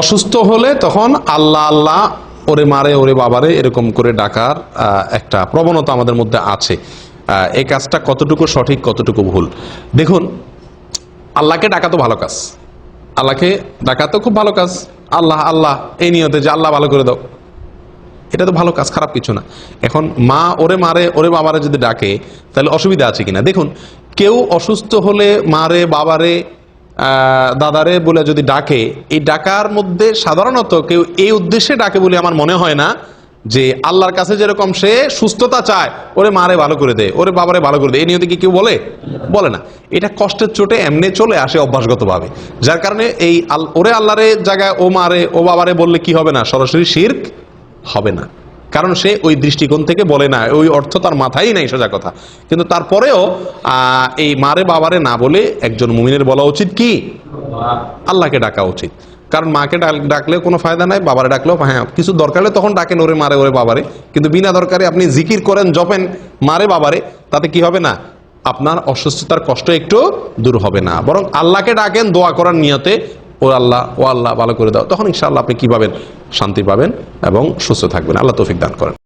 অসুস্থ হলে তখন আল্লাহ আল্লাহ, ওরে মারে, ওরে বাবারে এরকম করে ডাকার একটা প্রবণতা আমাদের মধ্যে আছে। এই কাজটা কতটুকু সঠিক, কতটুকু ভুল? দেখুন, আল্লাহকে ডাকা তো ভালো কাজ। আল্লাহকে ডাকা তো খুব ভালো কাজ। আল্লাহ আল্লাহ, এই নিয়তে যে আল্লাহ ভালো করে দাও। এটা তো ভালো কাজ, খারাপ কিছু না। এখন মা ওরে মারে, ওরে বাবারে যদি ডাকে, তাহলে অসুবিধা আছে কিনা? দেখুন, কেউ অসুস্থ হলে মারে, বাবারে দাদারে বলে যদি ডাকে, এই ডাকার মধ্যে সাধারণত কেউ এই উদ্দেশ্যে ডাকে বলে আমার মনে হয় না যে আল্লাহর কাছে যেরকম সে সুস্থতা চায়, ওরে মারে ভালো করে দে, ওরে বাবারে ভালো করে দে এই নিয়তে কি কেউ বলে? বলে না। এটা কষ্টের চোটে এমনি চলে আসে অভ্যাসগতভাবে। যার কারণে এই ওরে আল্লাহরে জায়গায় ও মারে, ও বাবারে বললে কি হবে না? সরাসরি শির্ক হবে না। কারণ সে ওই দৃষ্টিকোণ থেকে বলে না, ওই অর্থ তার মাথায় নাই সোজা কথা। কিন্তু তারপরেও এই মারে বাবারে না বলে একজন মুমিনের বলা উচিত কি? আল্লাহকে ডাকা উচিত। কারণ মাকে ডাক- ডাকলেও কোনো ফায়দা নাই, বাবারে ডাকলেও হ্যাঁ কিছু দরকার তখন ডাকেন ওরে মারে ওরে বাবারে। কিন্তু বিনা দরকারে আপনি জিকির করেন, জপেন মারে বাবারে, তাতে কি হবে না? আপনার অসুস্থতার কষ্ট একটু দূর হবে না। বরং আল্লাহকে ডাকেন, দোয়া করার নিয়তে ও আল্লাহ ও আল্লাহ ভালো করে দাও। তখন ইনশাআল্লাহ আপনি কি পাবেন? শান্তি পাবেন এবং সুস্থ থাকবেন। আল্লাহ তৌফিক দান করেন।